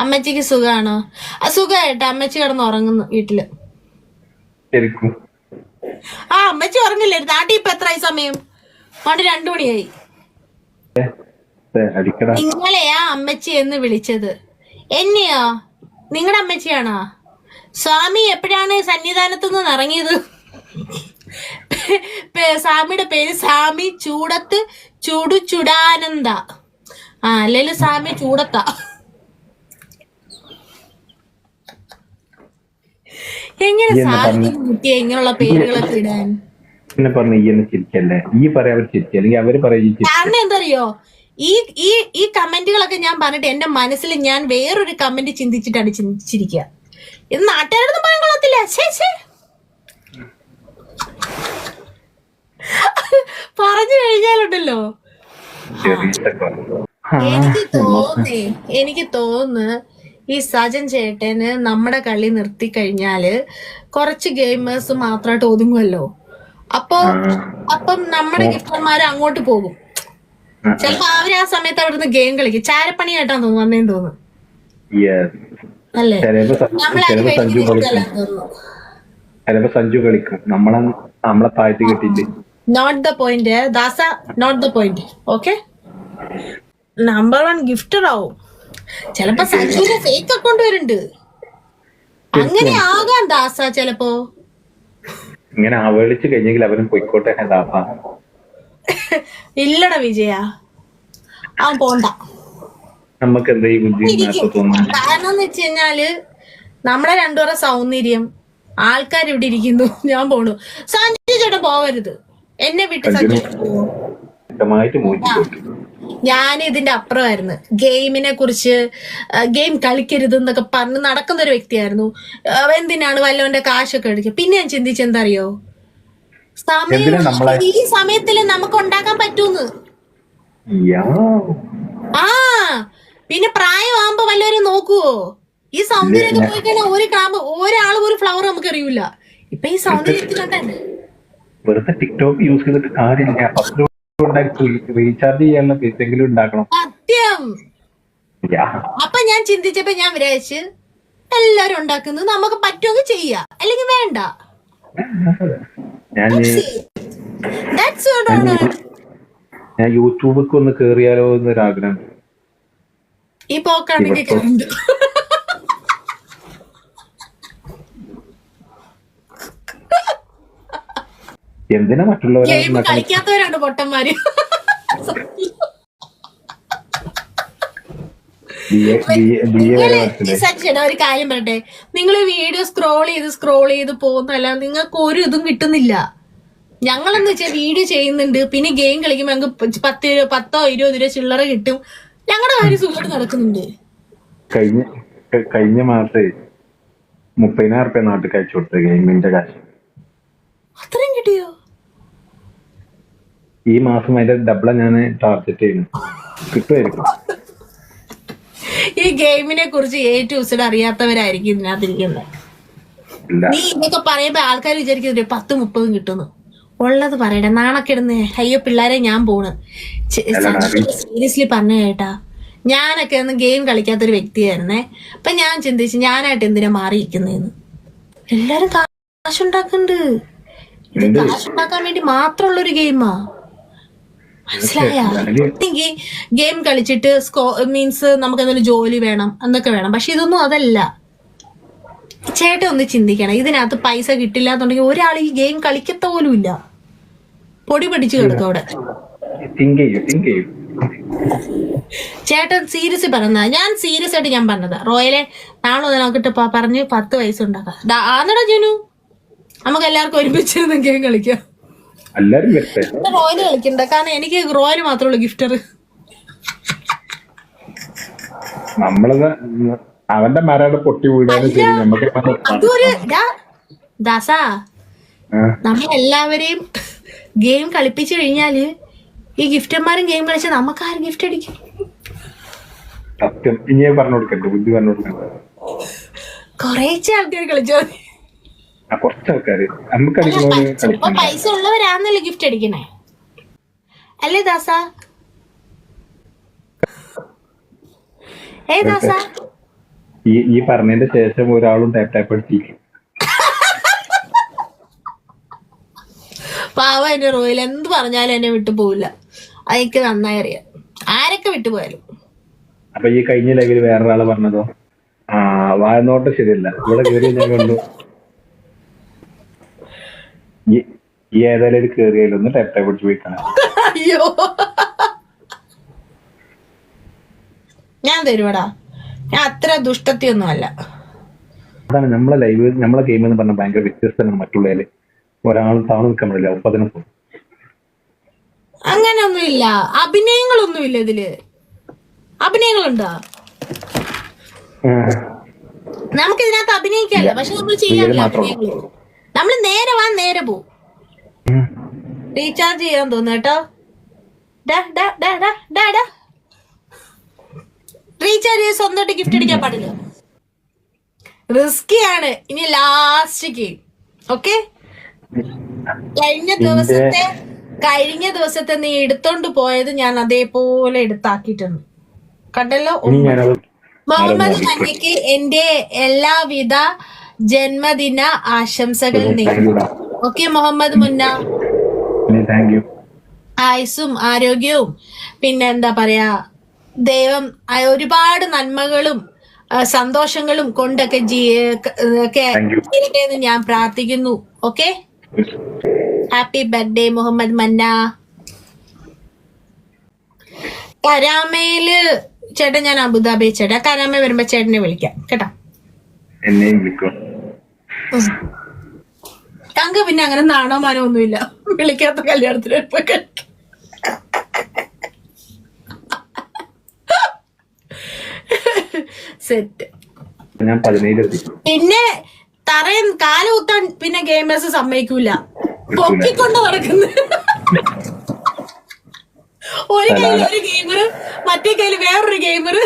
അമ്മച്ചിക്ക് സുഖാണോ? ആ സുഖായിട്ട്. അമ്മച്ചി കിടന്ന് ഉറങ്ങുന്നു വീട്ടിൽ. ആ അമ്മച്ചി ഉറങ്ങില്ലേ? നാട്ടിൽ ഇപ്പൊ എത്രയായി സമയം? പണ്ട് രണ്ടു മണിയായി. നിങ്ങളെയാ അമ്മച്ചി എന്ന് വിളിച്ചത്. എന്നെയോ? നിങ്ങളുടെ അമ്മച്ചിയാണോ? സ്വാമി എപ്പോഴാണ് സന്നിധാനത്തു നിന്ന് ഇറങ്ങിയത് സ്വാമിയുടെ പേര് സ്വാമി ചൂടത്ത് ചുടു ചുടാനന്ദ ആ അല്ലെങ്കിൽ സ്വാമി ചൂടത്ത. എങ്ങനെ സാധിക്കും ഇങ്ങനെയുള്ള പേരുകളൊക്കെ ഇടാൻ? പിന്നെ പറഞ്ഞു? ഈ എന്ന് ചിരിക്കല്ലേ? ഈ പറയാ അവർ ചിരിക്കുക അല്ലെങ്കിൽ അവർ പറയും കാരണം എന്തറിയോ? ഈ ഈ ഈ കമന്റുകളൊക്കെ ഞാൻ പറഞ്ഞിട്ട് എന്റെ മനസ്സിൽ ഞാൻ വേറൊരു കമന്റ് ചിന്തിച്ചിട്ടാണ് ചിന്തിച്ചിരിക്കുക ഇത് നാട്ടുകാരൊന്നും പറയാൻ കൊള്ളത്തില്ല. ശേ പറഞ്ഞു കഴിഞ്ഞാലുണ്ടല്ലോ. എനിക്ക് തോന്നേ എനിക്ക് തോന്നുന്നു ഈ സജൻ ചേട്ടന് നമ്മുടെ കളി നിർത്തി കഴിഞ്ഞാൽ കുറച്ച് ഗെയിമേഴ്സ് മാത്രമായിട്ട് ഒതുങ്ങുമല്ലോ അപ്പോ അപ്പം നമ്മുടെ ഗിഫ്റ്റർമാര് അങ്ങോട്ട് പോകും. ചിലപ്പോ അവർ ആ സമയത്ത് അവിടുന്ന് ഗെയിം കളിക്കും. ചാരപ്പണിയായിട്ടാണ് തോന്നുന്നു വന്നേന്ന് തോന്നുന്നു. അല്ലേ? ചിലപ്പോ സഞ്ജു കളിക്കും. നമ്മളെ നമ്മളെ താഴ്ത്തി കിട്ടിയില്ലേ not the point Dasa not the point okay number one gifter ആവും. ചിലപ്പോ സഞ്ജുവിന്റെ ഫേക്ക് അക്കൗണ്ട് വരുന്നുണ്ട്. അങ്ങനെ ആകാൻ ദാസ ചെലപ്പോ. ഇങ്ങനെ ആവേളിച്ച് കഴിഞ്ഞെങ്കിൽ അവരും പൊയ്ക്കോട്ടെ ദാസ. ഇല്ലട വിജയ. ആ പോണ്ട. നമുക്ക് എന്താ ഈ ബുദ്ധി കാരണം എന്ന് വെച്ച് കഴിഞ്ഞാൽ നമ്മളെ രണ്ടുപേരെ സൗന്ദര്യം ആൾക്കാർ ഇവിടെ ഇരിക്കുന്നു. ഞാൻ പോണു. സഞ്ജു ചേട്ടൻ പോവരുത്. എന്നെ വിട്ട് സഞ്ജു ഞാൻ ഇതിന്റെ അപ്പുറമായിരുന്നു. ഗെയിമിനെ കുറിച്ച് ഗെയിം കളിക്കരുത് എന്നൊക്കെ പറഞ്ഞ് നടക്കുന്ന ഒരു വ്യക്തിയായിരുന്നു എന്തിനാണ് വല്ലവന്റെ കാശൊക്കെ എടുക്കുക പിന്നെ ഞാൻ ചിന്തിച്ചെന്തറിയോ സമയം ഈ സമയത്തിൽ നമുക്ക് ഉണ്ടാക്കാൻ പറ്റൂന്ന്. ആ പിന്നെ പ്രായമാകുമ്പോ വല്ലവരും നോക്കുവോ? ഈ സൗന്ദര്യമൊക്കെ പോയി കഴിഞ്ഞാൽ ഒരു കാമ്പ് ഒരാൾ ഒരു ഫ്ലവർ നമുക്ക് അറിയൂല ഇപ്പൊ ഈ സൗന്ദര്യത്തിനൊക്കെ വെറുതെ ടിക്ടോക്ക് യൂസ് ചെയ്തിട്ട് കാര്യമില്ല. റീചാർജ് ചെയ്യാനുള്ള ഉണ്ടാക്കണം. സത്യം. അപ്പൊ ഞാൻ ചിന്തിച്ചപ്പോ ഞാൻ വിചാരിച്ച് എല്ലാരും ഉണ്ടാക്കുന്നു നമുക്ക് പറ്റുമെങ്കിൽ ചെയ്യാം. അല്ലെങ്കിൽ വേണ്ട. ഞാൻ യൂട്യൂബിലേക്ക് ഒന്ന് കേറിയാലോ എന്നൊരാഗ്രഹം. ഈ പോക്കാണെങ്കിൽ എന്തിനാ മറ്റുള്ളവരെ കളിക്കാത്തവരാണ് പൊട്ടന്മാര്. സച്ചിന ഒരു കാര്യം പറയട്ടെ. നിങ്ങൾ വീഡിയോ സ്ക്രോൾ ചെയ്ത് സ്ക്രോൾ ചെയ്ത് പോകുന്നല്ല നിങ്ങൾക്ക് ഒരു ഇതും കിട്ടുന്നില്ല. ഞങ്ങളെന്ന് വെച്ചാൽ വീഡിയോ ചെയ്യുന്നുണ്ട്. പിന്നെ ഗെയിം കളിക്കുമ്പോൾ ഞങ്ങൾക്ക് പത്ത് രൂപ പത്തോ ഇരുപത് രൂപ ചില്ലറ കിട്ടും. ഞങ്ങളുടെ കാര്യം സുഖമായിട്ട് നടക്കുന്നുണ്ട്. കഴിഞ്ഞ കഴിഞ്ഞ മാസേ മുപ്പതിനായിരം റുപ്യ നാട്ടിൽ കഴിച്ചു കൊടുത്തത് ഗെയിമിന്റെ കാശ്. അത്രയും ഈ മാസം അതിന്റെ ഡബിള ഞാൻ ടാർഗറ്റ് ചെയ്യുന്നു. കിട്ടുമായിരിക്കും ഈ ഗെയിമിനെ കുറിച്ച് എ ടു സെഡ് അറിയാത്തവരായിരിക്കും ഇതിനകത്തിരിക്കുന്നത്. നീ ഇതൊക്കെ പറയുമ്പോ ആൾക്കാർ വിചാരിക്കുന്നില്ലേ പത്ത് മുപ്പതും കിട്ടുന്നു ഉള്ളത് പറയട്ടെ നാണക്കിടുന്ന്. അയ്യോ പിള്ളേരെ ഞാൻ പോണ്. സീരിയസ്ലി പറഞ്ഞു കേട്ടാ. ഞാനൊക്കെ ഒന്ന് ഗെയിം കളിക്കാത്തൊരു വ്യക്തിയായിരുന്നേ. അപ്പൊ ഞാൻ ചിന്തിച്ചു ഞാനായിട്ട് എന്തിനാ മാറിയിരിക്കുന്നതെന്ന് എല്ലാരും കാശുണ്ടാക്കുന്നുണ്ട് ഇത് കാശുണ്ടാക്കാൻ വേണ്ടി മാത്രമുള്ള ഒരു ഗെയിമാ. മനസ്സിലായ? എനിക്ക് ഗെയിം കളിച്ചിട്ട് സ്കോ മീൻസ് നമുക്ക് എന്തെങ്കിലും ജോലി വേണം എന്നൊക്കെ വേണം. പക്ഷെ ഇതൊന്നും അതല്ല. ചേട്ടൻ ഒന്ന് ചിന്തിക്കണം. ഇതിനകത്ത് പൈസ കിട്ടില്ല എന്നുണ്ടെങ്കിൽ ഒരാൾ ഈ ഗെയിം കളിക്കത്ത പോലും ഇല്ല. പൊടി പിടിച്ചു കിടക്കും അവിടെ. ചേട്ടൻ സീരിയസ് പറഞ്ഞ ഞാൻ സീരിയസ് ആയിട്ട് ഞാൻ പറഞ്ഞത്. റോയലെ നാളെ നോക്കിട്ട് പറഞ്ഞ് പത്ത് വയസ്സുണ്ടാക്കാം ആന്നടാ ജനു. നമുക്ക് എല്ലാവർക്കും ഒരുമിച്ചിരുന്ന് ഗെയിം കളിക്കാം. എല്ലാരും ഇവിടെ കളിക്കണ്ട. കാരണം എനിക്ക് റോയിന് മാത്രമേ ഉള്ളൂ ഗിഫ്റ്റർ. നമ്മളത് അവന്റെ മരയുടെ പൊട്ടി വീടാണ് ശരി നമുക്ക് അതൊരു ദാസാ നമ്മളെല്ലാവരെയും ഗെയിം കളിപ്പിച്ചു കഴിഞ്ഞാൽ ഈ ഗിഫ്റ്റന്മാരും ഗെയിം കളിച്ച നമുക്ക് ആരും ഗിഫ്റ്റ് അടിക്കും? സത്യം. ഇനി പറഞ്ഞു കൊടുക്കണ്ടേ ബുദ്ധി പറഞ്ഞു കൊടുക്കണ്ടേ കൊറേ ആൾക്കാർ കളിച്ചോ? കുറച്ച് ആൾക്കാര്. നമുക്ക് പൈസ ഉള്ളവരാന്നല്ലേ ഗിഫ്റ്റ് അടിക്കണേ? അല്ലേ ദാസ? ഏ ദാസ. ഈ ഈ പറഞ്ഞതിന്റെ ശേഷം ഒരാളും ടാപ്പ് ടാപ്പ് അടിച്ചിരിക്കും പാവ എന്റെ റോയിൽ എന്ത് പറഞ്ഞാലും എന്നെ വിട്ടു പോവില്ല. അതെനിക്ക് നന്നായി അറിയാം. ആരൊക്കെ വിട്ടുപോയാലും അപ്പൊ ഈ കഴിഞ്ഞ ലൈവിൽ വേറൊരാൾ പറഞ്ഞതോ? ആ വായനോട്ടം ശരിയല്ല. ഇവിടെ കയറി ഞാൻ കണ്ടു. ഏതായാലും ഒരു ഒന്ന് ടാപ്പ് ടാപ്പ് പോയിക്കണം. പോയി അയ്യോ. ഞാൻ തരുവടാ. ഞാൻ അത്ര ദുഷ്ടത്തിയൊന്നും അല്ല. അതാണ് നമ്മളെ ലൈവ് നമ്മളെ ഗെയിം എന്ന് പറഞ്ഞാൽ ഭയങ്കര വ്യത്യസ്തമാണ് മറ്റുള്ളതിൽ ഒരാൾ താണു നിൽക്കാൻ പറ്റില്ല ഒപ്പതിനെ പോകും. അങ്ങനെയൊന്നുമില്ല അഭിനയങ്ങളൊന്നുമില്ല ഇതിൽ. അഭിനയങ്ങളുണ്ടോ? നമുക്ക് ഇതിനകത്ത് അഭിനയിക്കാല്ലോ പക്ഷെ നമ്മൾ ചെയ്യാറില്ല മാത്രം. നമ്മൾ നേരെ വാ നേരെ പോവും റീചാർജ് ചെയ്യാൻ തോന്നുന്നു കേട്ടോ. റീചാർജ് ചെയ്ത് സ്വന്തമായിട്ട് ഗിഫ്റ്റ് അടിക്കാൻ പാടില്ല. റിസ്കി ആണ്. ഇനി ലാസ്റ്റ് ഗെയിം ഓക്കെ കഴിഞ്ഞ ദിവസത്തെ കഴിഞ്ഞ ദിവസത്തെ നീ എടുത്തോണ്ട് പോയത് ഞാൻ അതേപോലെ എടുത്താക്കിയിട്ടുണ്ട്. കണ്ടല്ലോ? മുഹമ്മദ് മന്നിക്ക് എന്റെ എല്ലാവിധ ജന്മദിന ആശംസകൾ നേരുന്നു. ഓക്കെ മുഹമ്മദ് മുന്ന. ആയുസ്സും ആരോഗ്യവും. പിന്നെ എന്താ പറയാ ദൈവം ഒരുപാട് നന്മകളും സന്തോഷങ്ങളും കൊണ്ടൊക്കെ ജീ എന്ന് ഞാൻ പ്രാർത്ഥിക്കുന്നു. ഓക്കെ ഹാപ്പി ബർത്ത്ഡേ മുഹമ്മദ് മന്ന. കരാമയിൽ ചേട്ടൻ ഞാൻ അബുദാബി ചേട്ടാ. കരാമ വരുമ്പോ ചേട്ടനെ വിളിക്കാം. കേട്ടോ? എന്നെയും വിളിക്കും. ഞങ്ങക്ക് പിന്നെ അങ്ങനെ നാണോ മാനോ ഒന്നുമില്ല. വിളിക്കാത്ത കല്യാണത്തിന് കഴിക്കാം. സെറ്റ് ഞാൻ പിന്നെ തറയും കാൽ കുത്താൻ പിന്നെ ഗെയിമേഴ്സ് സമ്മതിക്കൂല. പൊക്കിക്കൊണ്ട് നടക്കുന്നു. ഒരു കയ്യിൽ ഒരു ഗെയിമർ മറ്റേ കയ്യിൽ വേറൊരു ഗെയിമർ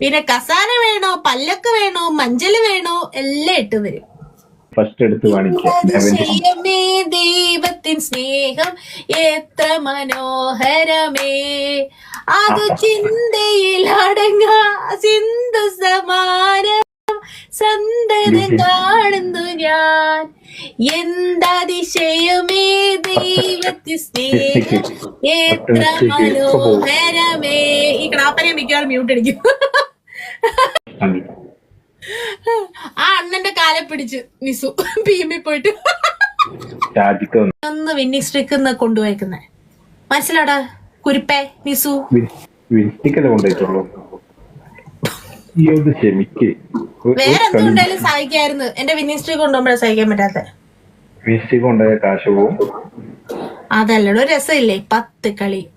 പിന്നെ കസാര വേണോ പല്ലക്ക് വേണോ മഞ്ചൽ വേണോ എല്ലാം ഇട്ട് തരും ഫസ്റ്റ് എടുത്ത് കാണിക്കാം ദൈവത്തിൻ സ്നേഹം എത്ര മനോഹരമേ. അത് ചിന്തയിൽ അടങ്ങാ സിന്ധു സമാനം സന്തതം കാണുന്നു ഞാൻ. എന്തതിശയമേ ദൈവത്തി സ്നേഹം എത്ര മനോഹരമേ. ഈ ക്ലാപ്പനെ മിക്കവാറും മ്യൂട്ട് അടിക്കും. ആ അണ്ണന്റെ കാലെ പിടിച്ച് നിസു. ഭീമി പോയിട്ട്. വന്നു. ഒന്ന് വിന്നിങ് സ്ട്രിക്ക് കൊണ്ടുപോയേക്കുന്നെ. മനസ്സിലാടാ? കുരുപ്പേ നിസു. വേറെന്തുണ്ടായാലും സഹായിക്കായിരുന്നു എന്റെ വിന്നിങ് സ്ട്രിക്ക് കൊണ്ടുപോകുമ്പോഴേ സഹിക്കാൻ പറ്റാത്ത. അതല്ലോ അതല്ലടോ രസമില്ലേ? പത്ത് കളി.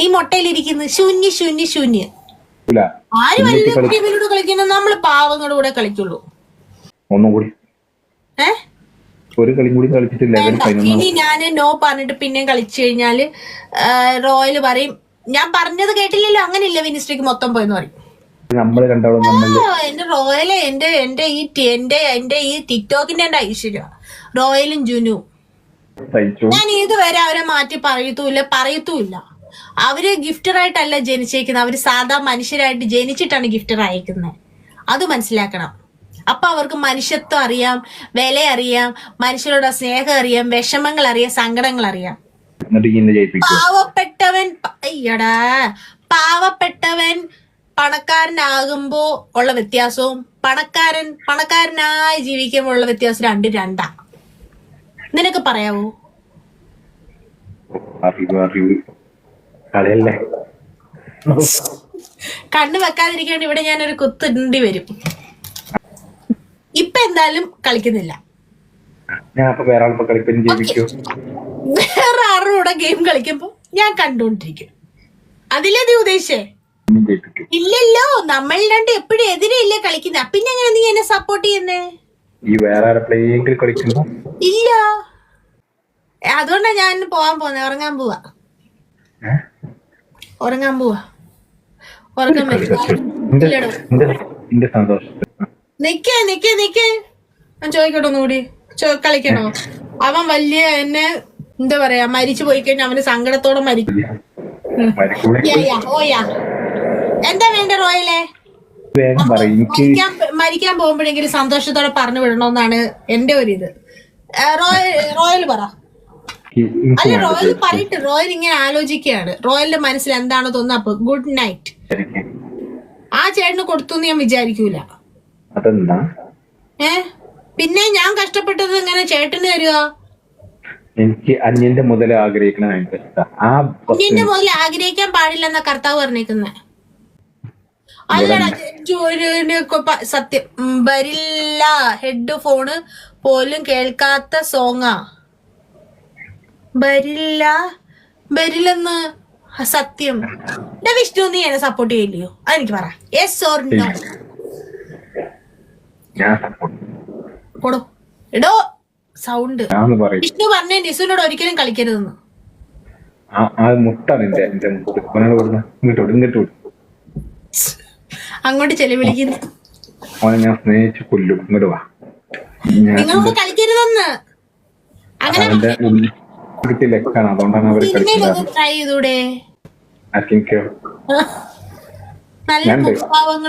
നീ മുട്ടയിലിരിക്കുന്നു. ശൂന്യ ശൂന്യ ശൂന്യ. ആര് വലിയ ടീമിലൂടെ കളിക്കുന്ന നമ്മൾ പാവങ്ങളുടെ കൂടെ കളിക്കുള്ളൂ ഒന്നും കൂടി. ഒരു കളി കൂടി കളിച്ചിട്ടില്ല. ഇനി ഞാൻ നോ പറഞ്ഞിട്ട് പിന്നെയും കളിച്ചു കഴിഞ്ഞാൽ റോയൽ പറയും ഞാൻ പറഞ്ഞത് കേട്ടില്ലല്ലോ അങ്ങനെയില്ല വിനിസ്ട്രിക്ക് മൊത്തം പോയെന്ന് പറയും. നമ്മൾ രണ്ടാളും എന്റെ റോയൽ എന്റെ എന്റെ ഈ എന്റെ എന്റെ ഈ ടിക്ടോക്കിന്റെ എന്റെ ഐശ്വര്യ. റോയലും ജുനു. ഞാൻ ഇതുവരെ അവരെ മാറ്റി പറയത്തൂല്ല പറയത്തുമില്ല. അവർ ഗിഫ്റ്ററായിട്ടല്ല ജനിച്ചേക്കുന്നത് അവർ സാധാ മനുഷ്യരായിട്ട് ജനിച്ചിട്ടാണ് ഗിഫ്റ്റർ അയക്കുന്നത് അത് മനസ്സിലാക്കണം. അപ്പൊ അവർക്ക് മനുഷ്യത്വം അറിയാം വില അറിയാം മനുഷ്യരോട് സ്നേഹം അറിയാം വിഷമങ്ങൾ അറിയാം സങ്കടങ്ങൾ അറിയാം. പാവപ്പെട്ടവൻ അയ്യടാ പാവപ്പെട്ടവൻ പണക്കാരനാകുമ്പോ ഉള്ള വ്യത്യാസവും പണക്കാരൻ പണക്കാരനായി ജീവിക്കുമ്പോൾ ഉള്ള വ്യത്യാസം രണ്ട് രണ്ടാ. നിനക്ക് പറയാവോ? കളിയല്ലേ? കണ്ണു വെക്കാതിരിക്കാണ്ട് ഇവിടെ ഞാൻ ഒരു കുത്തിണ്ടി വരും. ഇപ്പൊ എന്തായാലും കളിക്കുന്നില്ല. ഞാൻ അപ്പൊ വേറെ ആളിപ്പോ കളിപ്പനും വേറെ ആരുടെ കൂടെ ഗെയിം കളിക്കുമ്പോ ഞാൻ കണ്ടുകൊണ്ടിരിക്കും അതിലേ നീ ഉദ്ദേശിച്ചേ? ഇല്ലല്ലോ നമ്മൾ രണ്ട് എപ്പോഴും എതിരെയല്ലേ കളിക്കുന്നത് പിന്നെ എങ്ങനെ നീ എന്നെ സപ്പോർട്ട് ചെയ്യുന്നേ? ഈ വേറെ കളിക്കുമ്പോ ഇല്ല. അതുകൊണ്ടാ ഞാൻ പോവാൻ പോന്നെ ഉറങ്ങാൻ പോവാ? ഉറങ്ങാൻ പോവാ. ഉറങ്ങാൻ നിക്കേ നിക്കേ നിക്കേ. ഞാൻ ചോദിക്കട്ടെ ഒന്നുകൂടി. കളിക്കണോ? അവൻ വലിയ എന്നെ എന്താ പറയാ മരിച്ചു പോയി കഴിഞ്ഞാൽ അവന് സങ്കടത്തോടെ മരിക്കും എന്താ വേണ്ട റോയലേ? മരിക്കാൻ പോകുമ്പോഴെങ്കിലും സന്തോഷത്തോടെ പറഞ്ഞു വിടണമെന്നാണ് എന്റെ ഒരു ഇത് റോയൽ റോയൽ പറ. അല്ല റോയൽ പറയട്ടെ റോയൽ ഇങ്ങനെ ആലോചിക്കുകയാണ്. റോയലിന്റെ മനസ്സിൽ എന്താണ് തോന്നുന്നത്? അപ്പൊ ഗുഡ് നൈറ്റ് ആ ചേട്ടന് കൊടുത്തു ഞാൻ വിചാരിക്കൂല. അതെന്താ? ഏ? പിന്നെ ഞാൻ കഷ്ടപ്പെട്ടത് ഇങ്ങനെ ചേട്ടന് തരുക എനിക്ക് അന്യന്റെ മുതൽ ആഗ്രഹിക്കണ അന്യന്റെ മുതൽ ആഗ്രഹിക്കാൻ പാടില്ലെന്ന കർത്താവ് പറഞ്ഞേക്കുന്നെ. അല്ലടാ സത്യം. വരില്ല ഹെഡ് ഫോണ് പോലും കേൾക്കാത്ത സോങ്ങാ വരില്ല. വരില്ലെന്ന് സത്യം. എന്റെ വിഷ്ണു നീ എന്നെ സപ്പോർട്ട് ചെയ്യില്ലയോ? അതെനിക്ക് പറ. യെസ് ഓർ നോ കൊടു. എടോ സൗണ്ട് വിഷ്ണു പറഞ്ഞ നിസുനോട് ഒരിക്കലും കളിക്കരുതെന്ന്. അങ്ങോട്ട് ചെലവിളിക്കുന്നു ഞാൻ സ്നേഹിച്ച് കൊല്ലും. ഇങ്ങോട്ട് വാ. കളിക്കരുതെന്ന്. അങ്ങനെ കിട്ടിയ ലെക്കാണ്. അതുകൊണ്ടാണ് അവർ കളിക്കുന്നത്.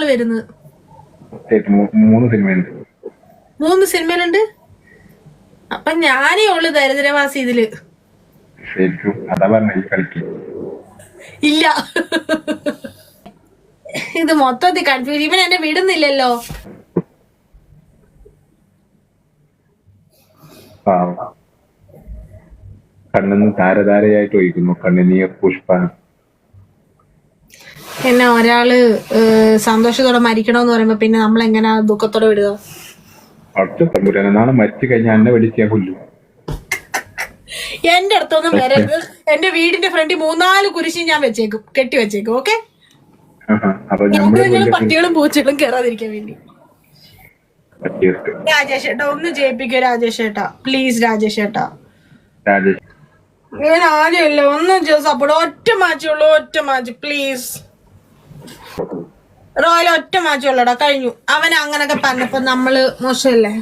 വരുന്നത് മൂന്ന് സിനിമയുണ്ട്. മൂന്ന് സിനിമയിലുണ്ട്? അപ്പൊ ഞാനേ ഉള്ളു ദരിദ്രവാസി ഇതിൽ. ശരിക്കും. അതാ പറഞ്ഞ കളിക്കും. ഇല്ല. ഇത് മൊത്തത്തിൽ കൺഫ്യൂഷൻ ഇവൻ എന്നെ വിടുന്നില്ലല്ലോ. പാവം. കണ്ണിന്ന് താരതാരയായിട്ട് ഒഴിക്കുന്നു. കണ്ണിനീർ പുഷ്പ. പിന്നെ ഒരാൾ സന്തോഷത്തോടെ മരിക്കണമെന്ന് പറയുമ്പോ പിന്നെ നമ്മൾ എങ്ങനെ ദുഃഖത്തോടെ വിടുക? അടുത്ത തമ്പുരാനെ നാളെ മരിച്ചു കഴിഞ്ഞാൽ എന്നെ വെടിച്ച് ഞാൻ കൊല്ലും. എന്റെ അടുത്തൊന്നും വരരുത്. എന്റെ വീടിന്റെ ഫ്രണ്ടിൽ മൂന്നാൽ കുരിശി ഞാൻ വെച്ചേക്കും കെട്ടി വെച്ചേക്കും ഓക്കെ. അപ്പൊ ഞങ്ങൾ പട്ടികളും പൂച്ചകളും കേറാതിരിക്കാൻ വേണ്ടി. രാജേഷ് ഏട്ടാ ഒന്ന് ജയിപ്പിക്കുക രാജേഷ് ഏട്ടാ. പ്ലീസ് രാജേഷ് ഏട്ടാ. രാജേഷ് ഞാൻ ആദ്യമല്ല. ഒന്ന് സപ്പോർട്ട് ഒറ്റ മാച്ചേ ഒറ്റ മാച്ച് പ്ലീസ് റോയൽ ഒറ്റ മാച്ചേ കഴിഞ്ഞു. അവൻ അങ്ങനൊക്കെ പറഞ്ഞപ്പോ നമ്മൾ മോശമല്ലേ?